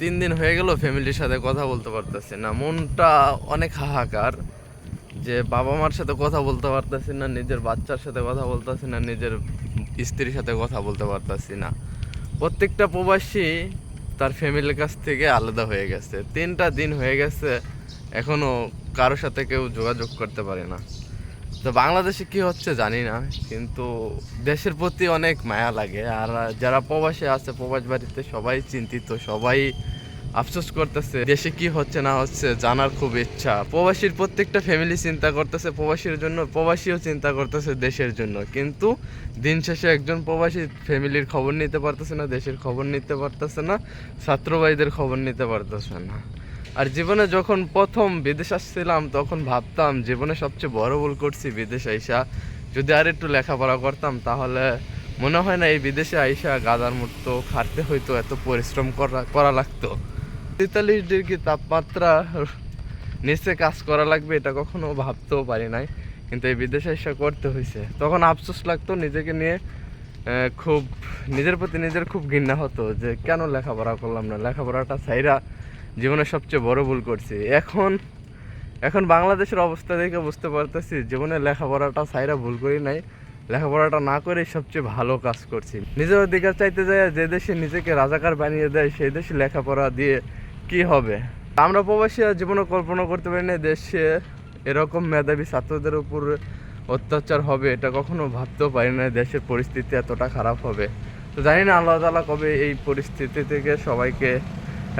তিন দিন হয়ে গেল ফ্যামিলির সাথে কথা বলতে পারতেছি না। মনটা অনেক হাহাকার যে বাবা মার সাথে কথা বলতে পারতেছি না, নিজের বাচ্চার সাথে কথা বলতেছি না, নিজের স্ত্রীর সাথে কথা বলতে পারতেছি না। প্রত্যেকটা প্রবাসী তার ফ্যামিলির কাছ থেকে আলাদা হয়ে গেছে। তিনটা দিন হয়ে গেছে, এখনও কারোর সাথে কেউ যোগাযোগ করতে পারে না। তো বাংলাদেশে কি হচ্ছে জানি না, কিন্তু দেশের প্রতি অনেক মায়া লাগে। আর যারা প্রবাসে আছে, প্রবাস বাড়িতে সবাই চিন্তিত, সবাই আফসোস করতেছে, দেশে কি হচ্ছে না হচ্ছে জানার খুব ইচ্ছা। প্রবাসীর প্রত্যেকটা ফ্যামিলি চিন্তা করতেছে, প্রবাসীর জন্য, প্রবাসীও চিন্তা করতেছে দেশের জন্য। কিন্তু দিন শেষে একজন প্রবাসী ফ্যামিলির খবর নিতে পারতেছে না, দেশের খবর নিতে পারতেছে না ছাত্রভাইদের খবর নিতে পারতেছে না। আর জীবনে যখন প্রথম বিদেশ আসছিলাম, তখন ভাবতাম জীবনে সবচেয়ে বড় ভুল করছি বিদেশ আইসা। যদি আর একটু লেখাপড়া করতাম, তাহলে মনে হয় না এই বিদেশে আইসা গাদার মতো খাটতে হইতো, এত পরিশ্রম করা করা লাগতো। তেতাল্লিশ ডিগ্রি তাপমাত্রা নিচে কাজ করা লাগবে, এটা কখনো ভাবতেও পারি নাই। কিন্তু এই বিদেশে এসে করতে হয়েছে তখন আফসোস লাগতো নিজেকে নিয়ে খুব নিজের প্রতি নিজের খুব ঘৃণা হতো যে কেন লেখাপড়া করলাম না? লেখাপড়াটা সাইরা জীবনে সবচেয়ে বড় ভুল করছি। এখন এখন বাংলাদেশের অবস্থা দেখে বুঝতে পারতেছি, জীবনে লেখাপড়াটা সাইরা ভুল করি নাই। লেখাপড়াটা না করে সবচেয়ে ভালো কাজ করছি। নিজের অধিকার চাইতে যায়, যে দেশে নিজেকে রাজাকার বানিয়ে দেয়, সেই দেশে লেখাপড়া দিয়ে কি হবে? আমরা প্রবাসী জীবনে কল্পনা করতে পারি না, দেশে এরকম মেধাবী ছাত্রদের উপর অত্যাচার হবে, এটা কখনো ভাবতেও পারি না, দেশের পরিস্থিতি এতটা খারাপ হবে। তো জানি না আল্লাহ তালা কবে এই পরিস্থিতি থেকে সবাইকে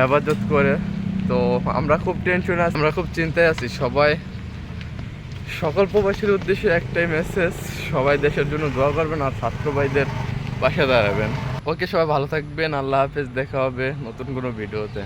হেফাজত করে। তো আমরা খুব টেনশনে আছি, আমরা খুব চিন্তায় আছি। সবাই, সকল প্রবাসীর উদ্দেশ্যে একটাই মেসেজ সবাই দেশের জন্য দোয়া করবেন আর ছাত্র ভাইদের পাশে দাঁড়াবেন। ওকে সবাই ভালো থাকবেন, আল্লাহ হাফেজ, দেখা হবে নতুন কোনো ভিডিওতে